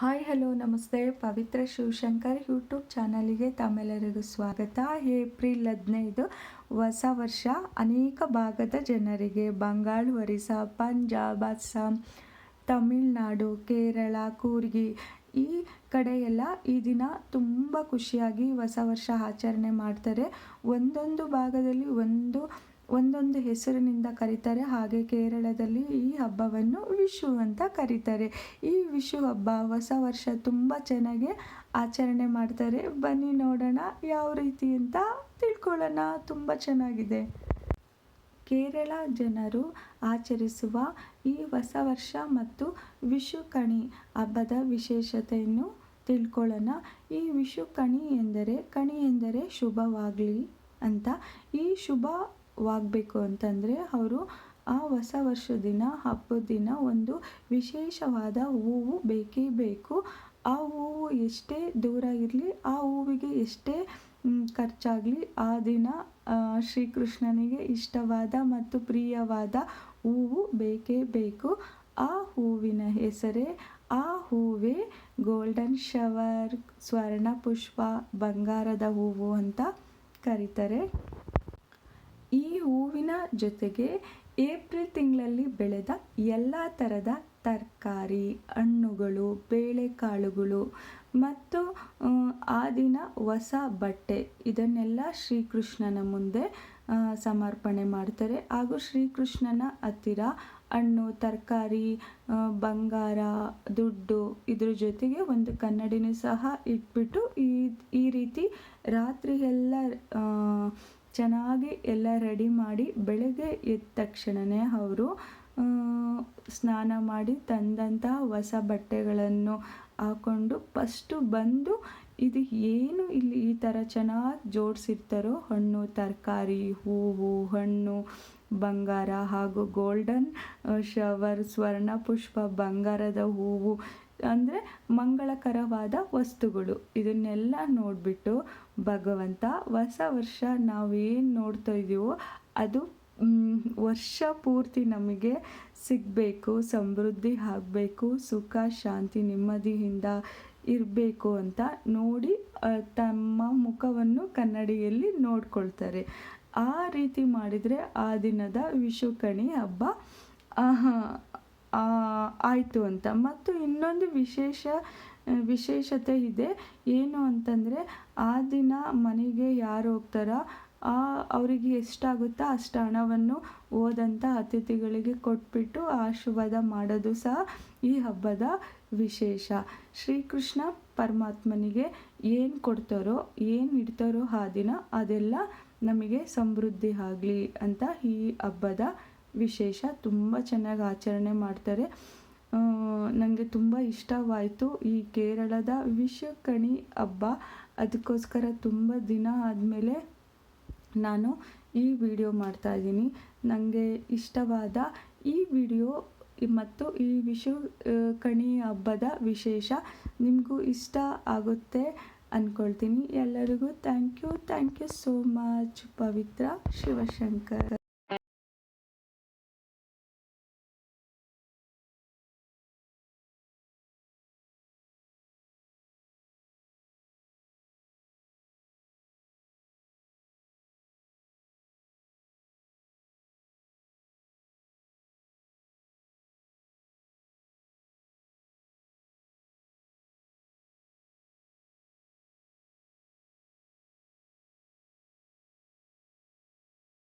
Hi, hello, ನಮಸ್ತೆ. ಪವಿತ್ರ Shivashankar YouTube ಚಾನಲಿಗೆ ತಮ್ಮೆಲ್ಲರಿಗೂ ಸ್ವಾಗತ. ಏಪ್ರಿಲ್ ಹದಿನೈದು, ಹೊಸ ವರ್ಷ. ಅನೇಕ ಭಾಗದ ಜನರಿಗೆ ಬಂಗಾಳ, ಒರಿಸ್ಸಾ, ಪಂಜಾಬ್, ಅಸ್ಸಾಂ, ತಮಿಳುನಾಡು, ಕೇರಳ, ಕೂರ್ಗಿ ಈ ಕಡೆ ಎಲ್ಲ ಈ ದಿನ ತುಂಬ ಖುಷಿಯಾಗಿ ಹೊಸ ವರ್ಷ ಆಚರಣೆ ಮಾಡ್ತಾರೆ. ಒಂದೊಂದು ಭಾಗದಲ್ಲಿ ಒಂದು ಒಂದೊಂದು ಹೆಸರಿನಿಂದ ಕರೀತಾರೆ. ಹಾಗೆ ಕೇರಳದಲ್ಲಿ ಈ ಹಬ್ಬವನ್ನು ವಿಶು ಅಂತ ಕರೀತಾರೆ. ಈ ವಿಶು ಹಬ್ಬ ಹೊಸ ವರ್ಷ ತುಂಬ ಚೆನ್ನಾಗಿ ಆಚರಣೆ ಮಾಡ್ತಾರೆ. ಬನ್ನಿ ನೋಡೋಣ ಯಾವ ರೀತಿ ಅಂತ ತಿಳ್ಕೊಳ್ಳೋಣ. ತುಂಬ ಚೆನ್ನಾಗಿದೆ. ಕೇರಳ ಜನರು ಆಚರಿಸುವ ಈ ಹೊಸ ವರ್ಷ ಮತ್ತು ವಿಶುಕಣಿ ಹಬ್ಬದ ವಿಶೇಷತೆಯನ್ನು ತಿಳ್ಕೊಳ್ಳೋಣ. ಈ ವಿಶುಕಣಿ ಎಂದರೆ, ಕಣಿ ಎಂದರೆ ಶುಭವಾಗಲಿ ಅಂತ. ಈ ಶುಭವಾಗಬೇಕು ಅಂತಂದರೆ ಅವರು ಆ ಹೊಸ ವರ್ಷದ ದಿನ ಹಬ್ಬದ ದಿನ ಒಂದು ವಿಶೇಷವಾದ ಹೂವು ಬೇಕೇ ಬೇಕು. ಆ ಹೂವು ಎಷ್ಟೇ ದೂರ ಇರಲಿ, ಆ ಹೂವಿಗೆ ಎಷ್ಟೇ ಖರ್ಚಾಗಲಿ, ಆ ದಿನ ಶ್ರೀಕೃಷ್ಣನಿಗೆ ಇಷ್ಟವಾದ ಮತ್ತು ಪ್ರಿಯವಾದ ಹೂವು ಬೇಕೇ ಬೇಕು. ಆ ಹೂವಿನ ಹೆಸರೇ, ಆ ಹೂವೇ ಗೋಲ್ಡನ್ ಶವರ್, ಸ್ವರ್ಣ ಪುಷ್ಪ, ಬಂಗಾರದ ಹೂವು ಅಂತ ಕರೀತಾರೆ. ಈ ಹೂವಿನ ಜೊತೆಗೆ ಏಪ್ರಿಲ್ ತಿಂಗಳಲ್ಲಿ ಬೆಳೆದ ಎಲ್ಲ ಥರದ ತರಕಾರಿ, ಹಣ್ಣುಗಳು, ಬೇಳೆಕಾಳುಗಳು ಮತ್ತು, ಆ ದಿನ ಹೊಸ ಬಟ್ಟೆ ಇದನ್ನೆಲ್ಲ ಶ್ರೀಕೃಷ್ಣನ ಮುಂದೆ ಸಮರ್ಪಣೆ ಮಾಡ್ತಾರೆ. ಹಾಗೂ ಶ್ರೀಕೃಷ್ಣನ ಹತ್ತಿರ ಹಣ್ಣು, ತರಕಾರಿ ಬಂಗಾರ, ದುಡ್ಡು ಇದ್ರ ಜೊತೆಗೆ ಒಂದು ಕನ್ನಡಿನೂ ಸಹ ಇಟ್ಬಿಟ್ಟು ಈ ಈ ರೀತಿ ರಾತ್ರಿ ಎಲ್ಲ ಚೆನ್ನಾಗಿ ಎಲ್ಲ ರೆಡಿ ಮಾಡಿ ಬೆಳಗ್ಗೆ ಎದ್ದ ತಕ್ಷಣವೇ ಅವರು ಸ್ನಾನ ಮಾಡಿ ತಂದಂತಹ ಹೊಸ ಬಟ್ಟೆಗಳನ್ನು ಹಾಕ್ಕೊಂಡು ಫಸ್ಟು ಬಂದು ಇದು ಏನು ಇಲ್ಲಿ ಈ ಥರ ಚೆನ್ನಾಗಿ ಜೋಡಿಸಿರ್ತಾರೋ ಹಣ್ಣು, ತರಕಾರಿ, ಹೂವು, ಹಣ್ಣು, ಬಂಗಾರ ಹಾಗೂ ಗೋಲ್ಡನ್ ಶವರ್ ಸ್ವರ್ಣ, ಪುಷ್ಪ, ಬಂಗಾರದ ಹೂವು, ಅಂದರೆ ಮಂಗಳಕರವಾದ ವಸ್ತುಗಳು. ಇದನ್ನೆಲ್ಲ ನೋಡಿಬಿಟ್ಟು ಭಗವಂತ, ಹೊಸ ವರ್ಷ ನಾವೇನು ನೋಡ್ತಾ ಇದ್ದೀವೋ ಅದು ವರ್ಷ ಪೂರ್ತಿ ನಮಗೆ ಸಿಗಬೇಕು, ಸಮೃದ್ಧಿ ಆಗಬೇಕು, ಸುಖ, ಶಾಂತಿ, ನೆಮ್ಮದಿಯಿಂದ ಇರಬೇಕು ಅಂತ ನೋಡಿ ತಮ್ಮ ಮುಖವನ್ನು ಕನ್ನಡಿಯಲ್ಲಿ ನೋಡ್ಕೊಳ್ತಾರೆ. ಆ ರೀತಿ ಮಾಡಿದರೆ ಆ ದಿನದ ವಿಷುಕಣಿ ಹಬ್ಬ. ಆಯಿತು ಅಂತ. ಮತ್ತು ಇನ್ನೊಂದು ವಿಶೇಷ ವಿಶೇಷತೆ ಇದೆ. ಏನು ಅಂತಂದರೆ, ಆ ದಿನ ಮನೆಗೆ ಯಾರು ಹೋಗ್ತಾರೋ, ಆ, ಅವರಿಗೆ ಎಷ್ಟಾಗುತ್ತೋ ಅಷ್ಟು ಹಣವನ್ನು ಹೋದಂಥ ಅತಿಥಿಗಳಿಗೆ ಕೊಟ್ಬಿಟ್ಟು ಆಶೀರ್ವಾದ ಮಾಡೋದು ಸಹ ಈ ಹಬ್ಬದ ವಿಶೇಷ. ಶ್ರೀಕೃಷ್ಣ ಪರಮಾತ್ಮನಿಗೆ ಏನು ಕೊಡ್ತಾರೋ, ಏನು ಇಡ್ತಾರೋ ಆ ದಿನ ಅದೆಲ್ಲ ನಮಗೆ ಸಮೃದ್ಧಿ ಆಗಲಿ ಅಂತ ಈ ಹಬ್ಬದ ವಿಶೇಷ. ತುಂಬ ಚೆನ್ನಾಗಿ ಆಚರಣೆ ಮಾಡ್ತಾರೆ. ನನಗೆ ತುಂಬ ಇಷ್ಟವಾಯಿತು ಈ ಕೇರಳದ ವಿಷುಕಣಿ ಹಬ್ಬ. ಅದಕ್ಕೋಸ್ಕರ ತುಂಬ ದಿನ ಆದಮೇಲೆ ನಾನು ಈ ವಿಡಿಯೋ ಮಾಡ್ತಾಯಿದ್ದೀನಿ ನನಗೆ ಇಷ್ಟವಾದ ಈ ವಿಡಿಯೋ ಮತ್ತು ಈ ವಿಷು ಕಣಿ ಹಬ್ಬದ ವಿಶೇಷ ನಿಮಗೂ ಇಷ್ಟ ಆಗುತ್ತೆ ಅಂದ್ಕೊಳ್ತೀನಿ ಎಲ್ಲರಿಗೂ thank you. Thank you so much, Pavitra Shivashankar.